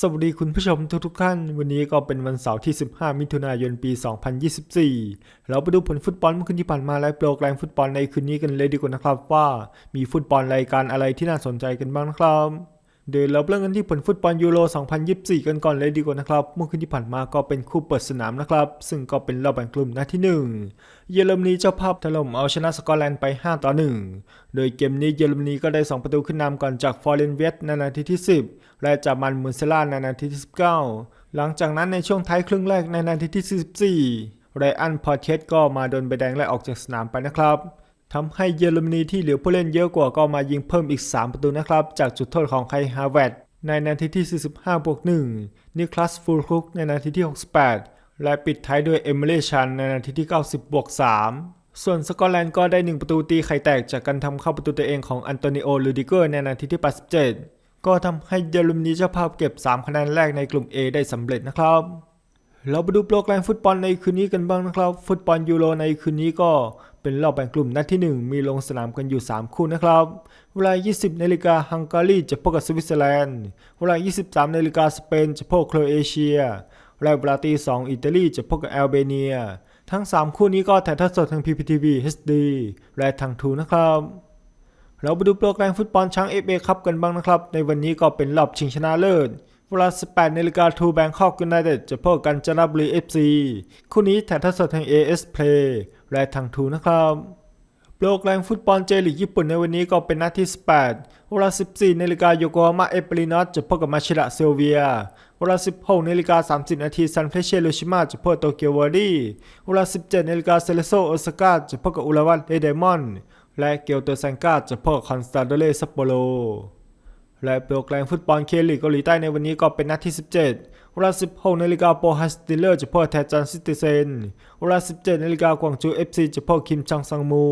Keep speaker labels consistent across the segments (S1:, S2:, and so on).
S1: สวัสดีคุณผู้ชมทุกทุกท่าน วันนี้ก็เป็นวันเสาร์ที่ 15 มิถุนายนปี 2024 เราไปดูผลฟุตบอลเมื่อคืนที่ผ่านมาและโปรแกรมฟุตบอลในคืนนี้กันเลยดีกว่านะครับว่า มีฟุตบอลรายการอะไรที่น่าสนใจกันบ้างนะครับ เดี๋ยวเราเริ่มกันที่ผลฟุตบอลยูโร 2024 กันก่อนเลยดีกว่านะครับ เมื่อคืนที่ผ่านมาก็เป็นคู่เปิดสนามนะครับ ซึ่งก็เป็นรอบแบ่งกลุ่มนัดที่ 1 เยอรมนีเจ้าภาพถล่มเอาชนะสกอตแลนด์ไป 5 ต่อ 1 โดยเกมนี้เยอรมนีก็ได้ 2 ประตูขึ้นนำก่อนจากฟอร์เรนเวสในนาทีที่ 10 และจากมันมุนเซล่าในนาทีที่ 19 หลังจากนั้นในช่วงท้ายครึ่งแรกในนาทีที่ 44 ไรอันพอเทสก็มาโดนใบแดงไล่ออกจากสนามไปนะครับ ทำให้เยอรมนีที่เหลือผู้เล่นเยอะกว่าก็มายิงเพิ่มอีก 3 ประตูนะครับ จากจุดโทษของไคฮาเวตในนาทีที่ 45บวก1นิคลัสฟูลคุกในนาทีที่ 68 และปิดท้ายด้วยเอมิเลชันในนาทีที่ 90บวก3ส่วนสกอตแลนด์ก็ได้ 1 ประตูตีไข่แตกจากการทำเข้าประตูตัวเองของอันโตนิโอ ลูดิเกอร์ในนาทีที่ 87 ก็ทำให้เยอรมนีเจ้าภาพเก็บ 3 คะแนนแรกในกลุ่ม A ได้สำเร็จนะครับ เราไปดูโปรแกรมฟุตบอลในคืนนี้กันบ้างนะครับ ฟุตบอลยูโรในคืนนี้ก็เป็นรอบแบ่งกลุ่มนัดที่ 1 มีลงสนามกันอยู่ 3 คู่นะครับ เวลา 20นาฬิกาฮังการีจะพบกับสวิตเซอร์แลนด์ เวลา 23นาฬิกาสเปนจะพบโครเอเชียและเวลาตี2อิตาลีจะพบกับแอลเบเนีย ทั้ง 3 คู่นี้ก็ถ่ายทอดสดทาง PPTV HD และทางทูนะครับเราไปดูโปรแกรมฟุตบอลช้าง FA ครับกันบ้างนะครับ ในวันนี้ก็เป็นรอบชิงชนะเลิศ เวลา 18นาฬิกาทูแบงคอกยูไนเต็ดจะพบกันจันทบุรี FC คู่นี้ถ่ายทอดสดทาง AS Play และทางทูนะครับโปรแกรมฟุตบอลเจลีกญี่ปุ่นในวันนี้ก็เป็นนัดที่ 18 เวลา 14นาฬิกาโยโกฮาม่าเอเปรินอสจะพบกับมาชิดะเซลเวีย เวลา 16นาฬิกา30นาทีซันเฟรเชโรชิมาจะพบโตเกียววอรี่ เวลา 17นาฬิกาเซเลโซโอซาก้าจะพบกับอุราวันเอเดมอน และเกียวโตซังกาจะพบกับคอนสตาโดเลซัปโปโร และโปรแกรมฟุตบอลเคลีกเกาหลีใต้ในวันนี้ก็เป็นนัดที่ 17 เวลา 16นาฬิกาโปรฮัสติเลอร์จะพบกับแทจันซิติเซน เวลา 17นาฬิกากวางจูเอฟซีจะพบกับคิมชังซังมู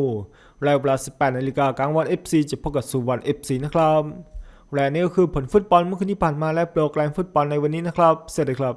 S1: และเวลา 18นาฬิกากลางวันเอฟซีจะพบกับสุวรรณเอฟซีนะครับและนี่ก็คือผลฟุตบอลเมื่อคืนที่ผ่านมาและโปรแกรมฟุตบอลในวันนี้นะครับ เสร็จเลยครับ